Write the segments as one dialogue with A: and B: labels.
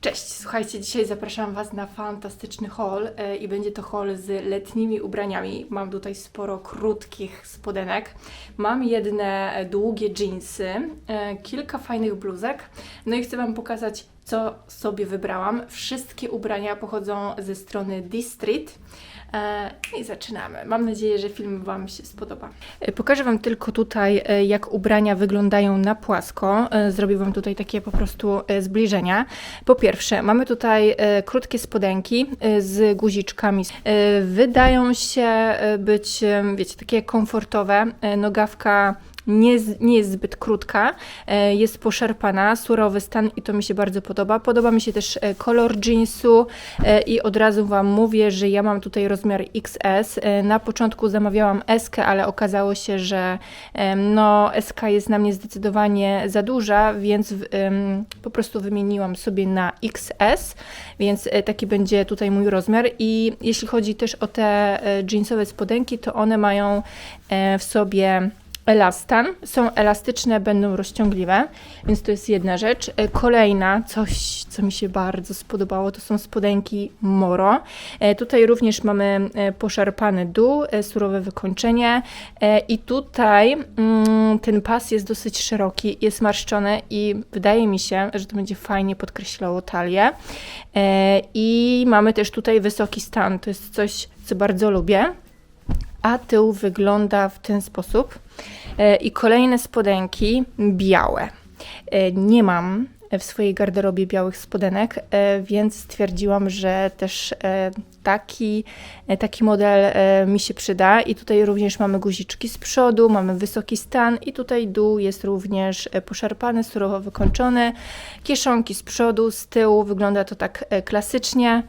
A: Cześć, słuchajcie, dzisiaj zapraszam Was na fantastyczny haul e, i będzie to haul z letnimi ubraniami. Mam tutaj sporo krótkich spodenek, mam jedne e, długie jeansy, e, kilka fajnych bluzek, no i chcę Wam pokazać, co sobie wybrałam. Wszystkie ubrania pochodzą ze strony D-Street. E, I zaczynamy. Mam nadzieję, że film Wam się spodoba. E, Pokażę Wam tylko tutaj, e, jak ubrania wyglądają na płasko. E, Zrobię Wam tutaj takie po prostu e, zbliżenia. Po pierwsze, mamy tutaj e, krótkie spodenki e, z guziczkami. E, Wydają się e, być, e, wiecie, takie komfortowe. E, Nogawka nie, nie jest zbyt krótka, e, jest poszarpana, surowy stan i to mi się bardzo podoba. Podoba mi się też e, kolor jeansu e, i od razu Wam mówię, że ja mam tutaj rozmiar XS. Na początku zamawiałam S, ale okazało się, że no, SK jest na mnie zdecydowanie za duża, więc po prostu wymieniłam sobie na XS, więc taki będzie tutaj mój rozmiar. I jeśli chodzi też o te jeansowe spodenki, to one mają w sobie elastan, są elastyczne, będą rozciągliwe, więc to jest jedna rzecz. E, Kolejna, coś, co mi się bardzo spodobało, to są spodenki Moro. E, Tutaj również mamy e, poszarpany dół, surowe wykończenie i tutaj mm, ten pas jest dosyć szeroki, jest marszczony i wydaje mi się, że to będzie fajnie podkreślało talię. I mamy też tutaj wysoki stan, to jest coś, co bardzo lubię a tył wygląda w ten sposób. E, I kolejne spodenki białe. E, Nie mam w swojej garderobie białych spodenek, e, więc stwierdziłam, że też e, taki, e, taki model mi się przyda. I tutaj również mamy guziczki z przodu, mamy wysoki stan i tutaj dół jest również poszarpany, surowo wykończony. Kieszonki z przodu, z tyłu, wygląda to tak klasycznie.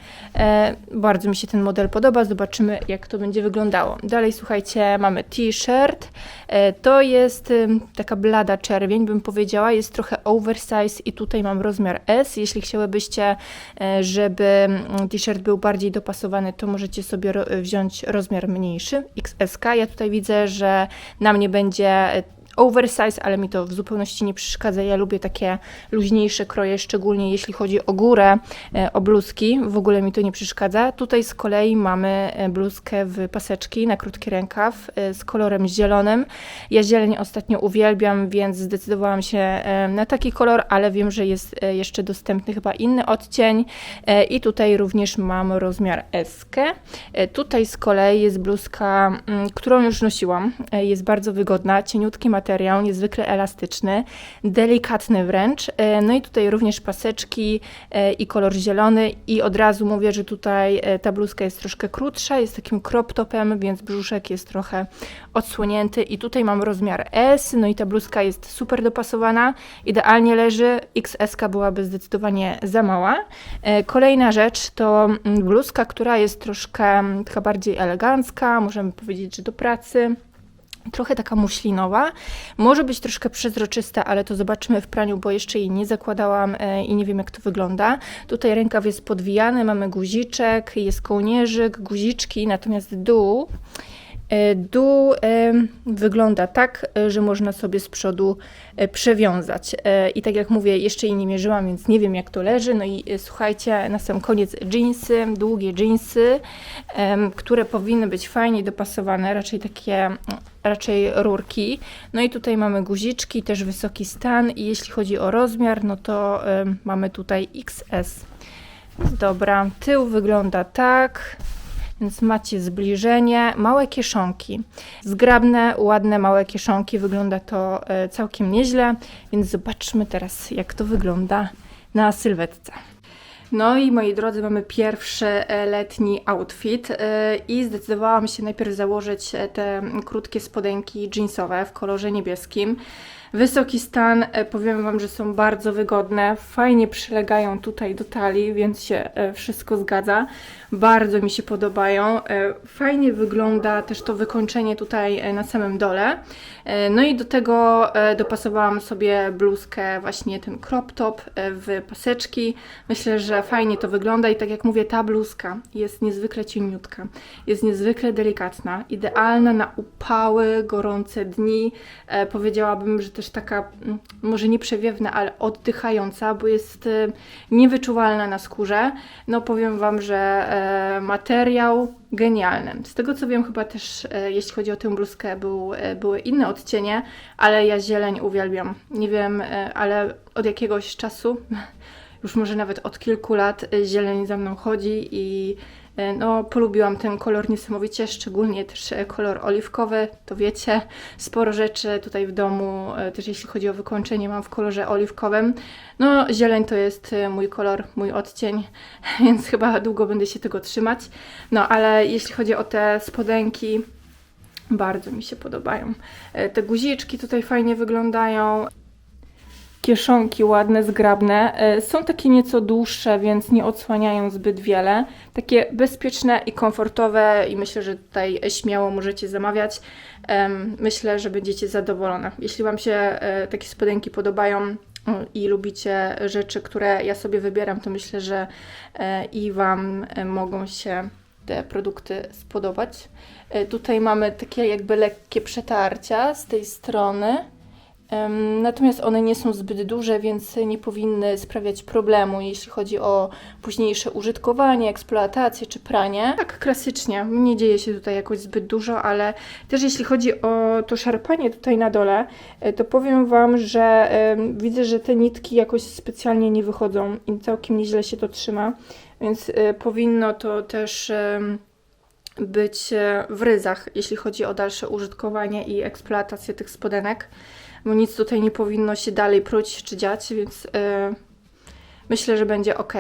A: Bardzo mi się ten model podoba, zobaczymy jak to będzie wyglądało. Dalej słuchajcie, mamy t-shirt. E, To jest taka blada czerwień, bym powiedziała, jest trochę oversize i tutaj mam rozmiar S. Jeśli chciałybyście, e, żeby t-shirt był bardziej dopasowany, to możecie sobie wziąć rozmiar mniejszy, XSK. Ja tutaj widzę, że na mnie będzie e, oversize, ale mi to w zupełności nie przeszkadza. Ja lubię takie luźniejsze kroje, szczególnie jeśli chodzi o górę, e, o bluzki. W ogóle mi to nie przeszkadza. Tutaj z kolei mamy e, bluzkę w paseczki na krótki rękaw e, z kolorem zielonym. Ja zieleń ostatnio uwielbiam, więc zdecydowałam się na taki kolor, ale wiem, że jest jeszcze dostępny chyba inny odcień. I tutaj również mam rozmiar S. Tutaj z kolei jest bluzka, mm, którą już nosiłam. Jest bardzo wygodna, cieniutki materiał, niezwykle elastyczny, delikatny wręcz. E, No i tutaj również paseczki e, i kolor zielony i od razu mówię, że tutaj e, ta bluzka jest troszkę krótsza, jest takim crop topem, więc brzuszek jest trochę odsłonięty i tutaj mam rozmiar S, no i ta bluzka jest super dopasowana, idealnie leży, XS byłaby zdecydowanie za mała. Kolejna rzecz to mm, bluzka, która jest troszkę mm, taka bardziej elegancka, możemy powiedzieć, że do pracy. Trochę taka muślinowa. Może być troszkę przezroczysta, ale to zobaczymy w praniu, bo jeszcze jej nie zakładałam e, i nie wiem, jak to wygląda. Tutaj rękaw jest podwijany, mamy guziczek, jest kołnierzyk, guziczki, natomiast dół. e, Dół wygląda tak, e, że można sobie z przodu przewiązać. I tak jak mówię, jeszcze jej nie mierzyłam, więc nie wiem jak to leży. No i słuchajcie, na sam koniec jeansy, długie jeansy, które powinny być fajnie dopasowane, raczej takie, raczej rurki. No i tutaj mamy guziczki, też wysoki stan i jeśli chodzi o rozmiar, no to em, mamy tutaj XS. Dobra, tył wygląda tak. Więc macie zbliżenie, małe kieszonki. Zgrabne, ładne, małe kieszonki. Wygląda to e, całkiem nieźle, więc zobaczmy teraz, jak to wygląda na sylwetce. No i moi drodzy, mamy pierwszy e, letni outfit e, i zdecydowałam się najpierw założyć e, te krótkie spodenki jeansowe w kolorze niebieskim. Wysoki stan, e, powiem Wam, że są bardzo wygodne, fajnie przylegają tutaj do talii, więc się e, wszystko zgadza. Bardzo mi się podobają. E, Fajnie wygląda też to wykończenie tutaj na samym dole. No i do tego dopasowałam sobie bluzkę, właśnie ten crop top w paseczki. Myślę, że fajnie to wygląda i tak jak mówię, ta bluzka jest niezwykle cieniutka, jest niezwykle delikatna, idealna na upały, gorące dni. Powiedziałabym, że też też taka, mm, może nie przewiewna, ale oddychająca, bo jest e, niewyczuwalna na skórze. No powiem Wam, że e, materiał genialny. Z tego co wiem, chyba też e, jeśli chodzi o tę bluzkę, był, e, były inne odcienie, ale ja zieleń uwielbiam. Nie wiem, ale od jakiegoś czasu, już może nawet od kilku lat, zieleń za mną chodzi i no, polubiłam ten kolor niesamowicie, szczególnie też e, kolor oliwkowy, to wiecie, sporo rzeczy tutaj w domu, e, też jeśli chodzi o wykończenie, mam w kolorze oliwkowym. No, zieleń to jest e, mój kolor, mój odcień, więc chyba długo będę się tego trzymać. No, ale jeśli chodzi o te spodenki, bardzo mi się podobają. E, Te guziczki tutaj fajnie wyglądają. Kieszonki ładne, zgrabne. E, Są takie nieco dłuższe, więc nie odsłaniają zbyt wiele. Takie bezpieczne i komfortowe i myślę, że tutaj śmiało możecie zamawiać. Myślę, że będziecie zadowolone. Jeśli Wam się e, takie spodenki podobają i lubicie rzeczy, które ja sobie wybieram, to myślę, że e, i Wam mogą się te produkty spodobać. Tutaj mamy takie jakby lekkie przetarcia z tej strony. Natomiast one nie są zbyt duże, więc nie powinny sprawiać problemu, jeśli chodzi o późniejsze użytkowanie, eksploatację czy pranie. Tak, klasycznie. Nie dzieje się tutaj jakoś zbyt dużo, ale też jeśli chodzi o to szarpanie tutaj na dole, e, to powiem Wam, że widzę, że te nitki jakoś specjalnie nie wychodzą i całkiem nieźle się to trzyma, więc e, powinno to też być e, w ryzach, jeśli chodzi o dalsze użytkowanie i eksploatację tych spodenek bo nic tutaj nie powinno się dalej pruć czy dziać, więc e, myślę, że będzie ok.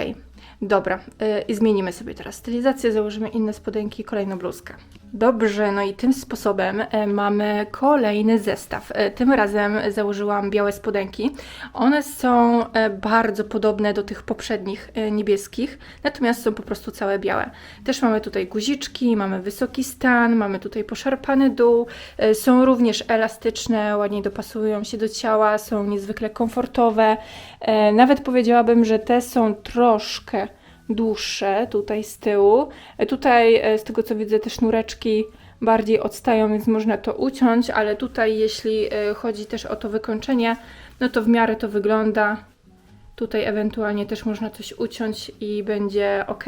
A: Dobra, e, i zmienimy sobie teraz stylizację, założymy inne spodenki i kolejną bluzkę. Dobrze, no i tym sposobem e, mamy kolejny zestaw. E, Tym razem założyłam białe spodenki. One są e, bardzo podobne do tych poprzednich niebieskich, natomiast są po prostu całe białe. Też mamy tutaj guziczki, mamy wysoki stan, mamy tutaj poszarpany dół, są również elastyczne, ładnie dopasują się do ciała, są niezwykle komfortowe. Nawet powiedziałabym, że te są troszkę dłuższe tutaj z tyłu. E, Tutaj e, z tego co widzę te sznureczki bardziej odstają, więc można to uciąć, ale tutaj jeśli e, chodzi też o to wykończenie, no to w miarę to wygląda. Tutaj ewentualnie też można coś uciąć i będzie ok.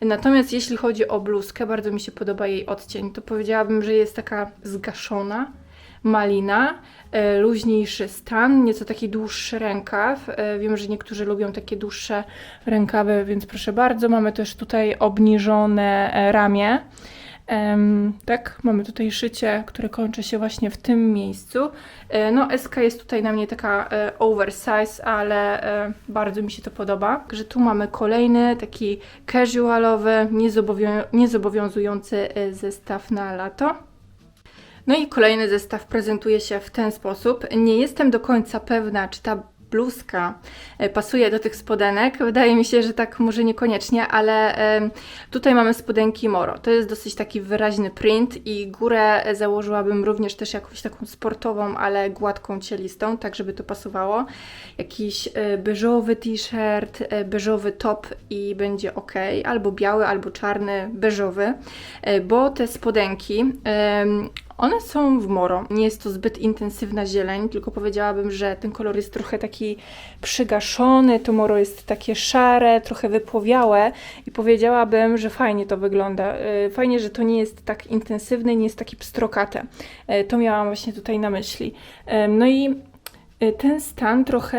A: Natomiast jeśli chodzi o bluzkę, bardzo mi się podoba jej odcień. To powiedziałabym, że jest taka zgaszona, malina, e, luźniejszy stan, nieco taki dłuższy rękaw. E, wiem, że niektórzy lubią takie dłuższe rękawy, więc proszę bardzo. Mamy też tutaj obniżone e, ramię. Tak, mamy tutaj szycie, które kończy się właśnie w tym miejscu. No, SK jest tutaj na mnie taka oversize, ale bardzo mi się to podoba. Także tu mamy kolejny taki casualowy, niezobowią- niezobowiązujący zestaw na lato. No i kolejny zestaw prezentuje się w ten sposób. Nie jestem do końca pewna, czy ta bluzka e, pasuje do tych spodenek. Wydaje mi się, że tak może niekoniecznie, ale tutaj mamy spodenki Moro. To jest dosyć taki wyraźny print i górę e, założyłabym również też jakąś taką sportową, ale gładką, cielistą, tak żeby to pasowało. Jakiś e, beżowy t-shirt, beżowy top i będzie ok, albo biały, albo czarny, beżowy, bo te spodenki one są w moro. Nie jest to zbyt intensywna zieleń, tylko powiedziałabym, że ten kolor jest trochę taki przygaszony, to moro jest takie szare, trochę wypłowiałe i powiedziałabym, że fajnie to wygląda. E, Fajnie, że to nie jest tak intensywne, nie jest takie pstrokate. E, To miałam właśnie tutaj na myśli. E, No i ten stan trochę,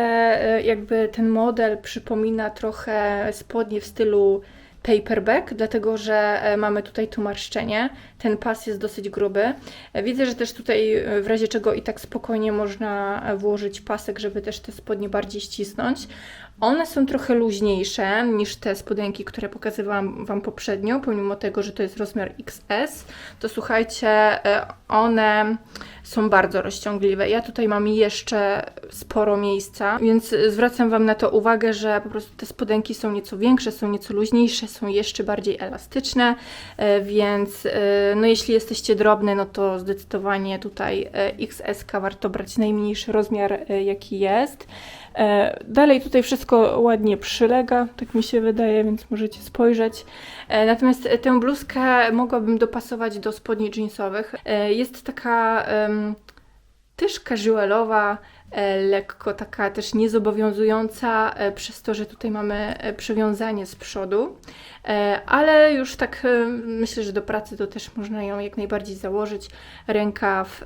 A: jakby ten model przypomina trochę spodnie w stylu paperback, dlatego że e, mamy tutaj tu marszczenie. Ten pas jest dosyć gruby. E, Widzę, że też tutaj e, w razie czego i tak spokojnie można włożyć pasek, żeby też te spodnie bardziej ścisnąć. One są trochę luźniejsze niż te spodenki, które pokazywałam Wam poprzednio, pomimo tego, że to jest rozmiar XS, to słuchajcie, one są bardzo rozciągliwe. Ja tutaj mam jeszcze sporo miejsca, więc zwracam Wam na to uwagę, że po prostu te spodenki są nieco większe, są nieco luźniejsze, są jeszcze bardziej elastyczne, e, więc e, no jeśli jesteście drobne, no to zdecydowanie tutaj e, XS warto brać najmniejszy rozmiar, jaki jest. Dalej tutaj wszystko ładnie przylega, tak mi się wydaje, więc możecie spojrzeć. Natomiast tę bluzkę mogłabym dopasować do spodni jeansowych. Jest taka też casualowa, e, lekko taka też niezobowiązująca, e, przez to, że tutaj mamy e, przywiązanie z przodu, ale już tak myślę, że do pracy to też można ją jak najbardziej założyć. Rękaw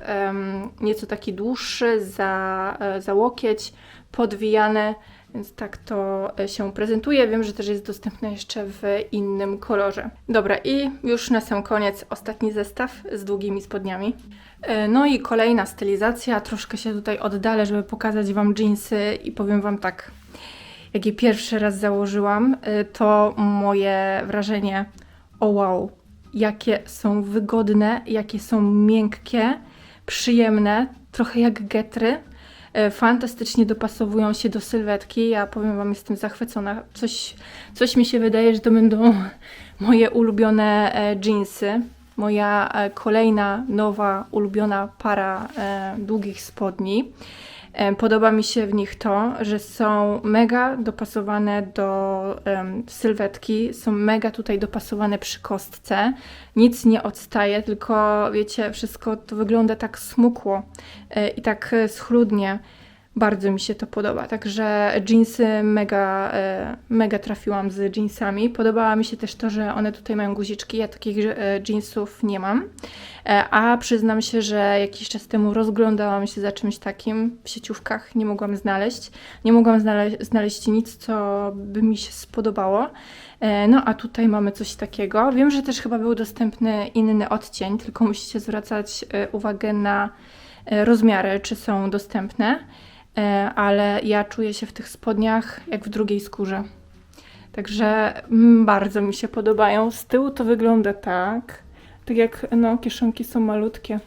A: nieco taki dłuższy, za, za łokieć, podwijane, więc tak to e, się prezentuje. Wiem, że też jest dostępne jeszcze w innym kolorze. Dobra, i już na sam koniec ostatni zestaw z długimi spodniami. E, No i kolejna stylizacja. Troszkę się tutaj oddalę, żeby pokazać Wam jeansy i powiem Wam tak, jak je pierwszy raz założyłam, y, to moje wrażenie, o wow, jakie są wygodne, jakie są miękkie, przyjemne, trochę jak getry. Y, Fantastycznie dopasowują się do sylwetki. Ja powiem Wam, jestem zachwycona. Coś, coś mi się wydaje, że to będą moje ulubione e, jeansy. Moja e, kolejna nowa ulubiona para e, długich spodni. Podoba mi się w nich to, że są mega dopasowane do em, sylwetki, są mega tutaj dopasowane przy kostce. Nic nie odstaje, tylko wiecie, wszystko to wygląda tak smukło e, i tak e, schludnie. Bardzo mi się to podoba. Także jeansy mega, e, mega trafiłam z jeansami. Podobała mi się też to, że one tutaj mają guziczki. Ja takich jeansów nie mam. E, A przyznam się, że jakiś czas temu rozglądałam się za czymś takim w sieciówkach, nie mogłam znaleźć. Nie mogłam znale- znaleźć nic, co by mi się spodobało. E, No a tutaj mamy coś takiego. Wiem, że też chyba był dostępny inny odcień, tylko musicie zwracać uwagę na rozmiary, czy są dostępne. E, Ale ja czuję się w tych spodniach jak w drugiej skórze. Także bardzo mi się podobają. Z tyłu to wygląda tak. Tak jak no, kieszonki są malutkie.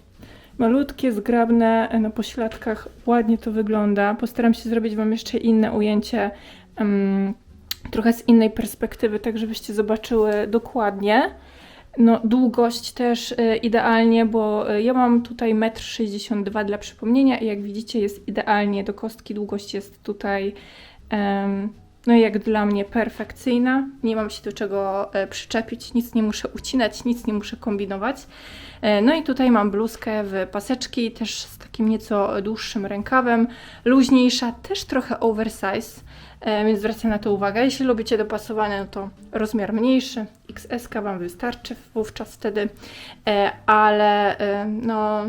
A: Malutkie, zgrabne, e, na pośladkach ładnie to wygląda. Postaram się zrobić Wam jeszcze inne ujęcie, em, trochę z innej perspektywy, tak żebyście zobaczyły dokładnie. No, długość też e, idealnie, bo e, ja mam tutaj 1,62 m dla przypomnienia i jak widzicie jest idealnie do kostki. Długość jest tutaj em, no jak dla mnie perfekcyjna. Nie mam się do czego e, przyczepić, nic nie muszę ucinać, nic nie muszę kombinować. E, No i tutaj mam bluzkę w paseczki, też z takim nieco dłuższym rękawem, luźniejsza, też trochę oversize, e, więc zwracam na to uwagę. Jeśli lubicie dopasowane, no to rozmiar mniejszy, XS Wam wystarczy wówczas wtedy, ale no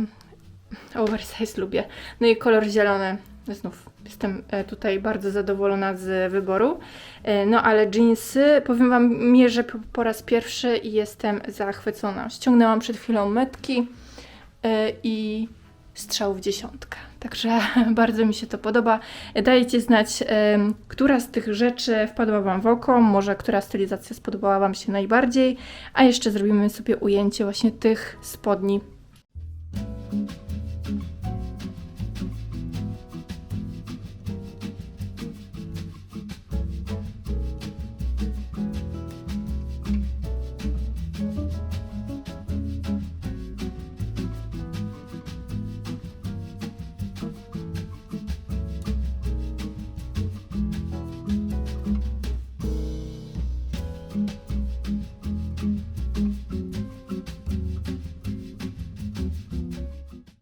A: oversize lubię. No i kolor zielony, znów jestem e, tutaj bardzo zadowolona z wyboru. E, No ale jeansy, powiem Wam, mierzę po, raz pierwszy i jestem zachwycona. Ściągnęłam przed chwilą metki e, i strzał w dziesiątkę. Także bardzo mi się to podoba. Dajcie znać, która z tych rzeczy wpadła Wam w oko, może która stylizacja spodobała Wam się najbardziej, a jeszcze zrobimy sobie ujęcie właśnie tych spodni